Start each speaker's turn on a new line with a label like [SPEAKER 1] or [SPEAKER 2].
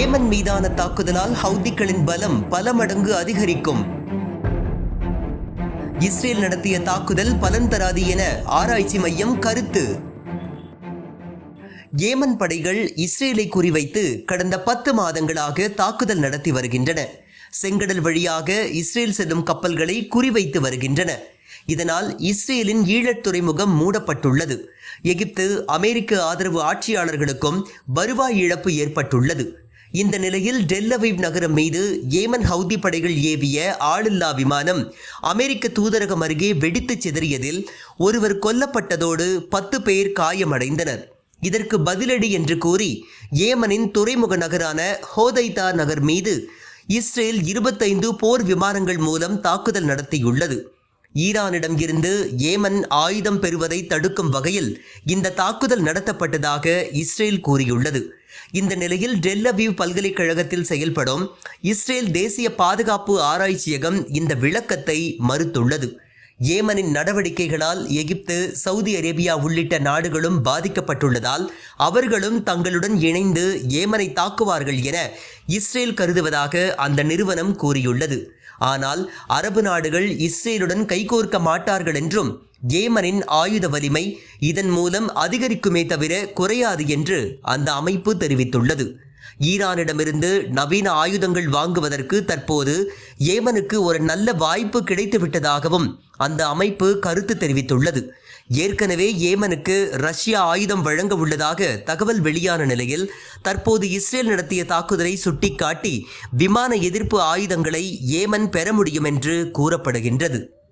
[SPEAKER 1] Yemen மீதான தாக்குதலால் ஹவுதிகளின் பலம் பல மடங்கு அதிகரிக்கும். இஸ்ரேல் நடத்திய தாக்குதல் பலன் தராது என ஆராய்ச்சி மையம் கருத்து. ஏமன் படைகள் இஸ்ரேலை குறிவைத்து கடந்த பத்து மாதங்களாக தாக்குதல் நடத்தி வருகின்றன. செங்கடல் வழியாக இஸ்ரேல் செல்லும் கப்பல்களை குறிவைத்து வருகின்றன. இதனால் இஸ்ரேலின் ஈழத் துறைமுகம் மூடப்பட்டுள்ளது. எகிப்து அமெரிக்க ஆதரவு ஆட்சியாளர்களுக்கும் வருவாய் இழப்பு ஏற்பட்டுள்ளது. இந்த நிலையில் டெல்லவீவ் நகரம் மீது ஏமன் ஹவுதி படைகள் ஏவிய ஆளில்லா விமானம் அமெரிக்க தூதரகம் அருகே வெடித்துச் சிதறியதில் ஒருவர் கொல்லப்பட்டதோடு பத்து பேர் காயமடைந்தனர். இதற்கு பதிலடி என்று கூறி ஏமனின் துறைமுக நகரான ஹோதைதா நகர் மீது இஸ்ரேல் இருபத்தைந்து போர் விமானங்கள் மூலம் தாக்குதல் நடத்தியுள்ளது. ஈரானிடம் இருந்து ஏமன் ஆயுதம் பெறுவதை தடுக்கும் வகையில் இந்த தாக்குதல் நடத்தப்பட்டதாக இஸ்ரேல் கூறியுள்ளது. இந்த நிலையில் டெல்லவீவ் பல்கலைக்கழகத்தில் செயல்படும் இஸ்ரேல் தேசிய பாதுகாப்பு ஆராய்ச்சியகம் இந்த விளக்கத்தை மறுத்துள்ளது. ஏமனின் நடவடிக்கைகளால் எகிப்து சவுதி அரேபியா உள்ளிட்ட நாடுகளும் பாதிக்கப்பட்டுள்ளதால் அவர்களும் தங்களுடன் இணைந்து ஏமனை தாக்குவார்கள் என இஸ்ரேல் கருதுவதாக அந்த நிறுவனம் கூறியுள்ளது. ஆனால் அரபு நாடுகள் இஸ்ரேலுடன் கைகோர்க்க மாட்டார்கள் என்றும் ஏமனின் ஆயுத வலிமை இதன் மூலம் அதிகரிக்குமே தவிர குறையாது என்று அந்த அமைப்பு தெரிவித்துள்ளது. ஈரானிடமிருந்து நவீன ஆயுதங்கள் வாங்குவதற்கு தற்போது ஏமனுக்கு ஒரு நல்ல வாய்ப்பு கிடைத்துவிட்டதாகவும் அந்த அமைப்பு கருத்து தெரிவித்துள்ளது. ஏற்கனவே ஏமனுக்கு ரஷ்யா ஆயுதம் வழங்க உள்ளதாக தகவல் வெளியான நிலையில் தற்போது இஸ்ரேல் நடத்திய தாக்குதலை சுட்டிக்காட்டி விமான எதிர்ப்பு ஆயுதங்களை ஏமன் பெற முடியும் என்று கூறப்படுகின்றது.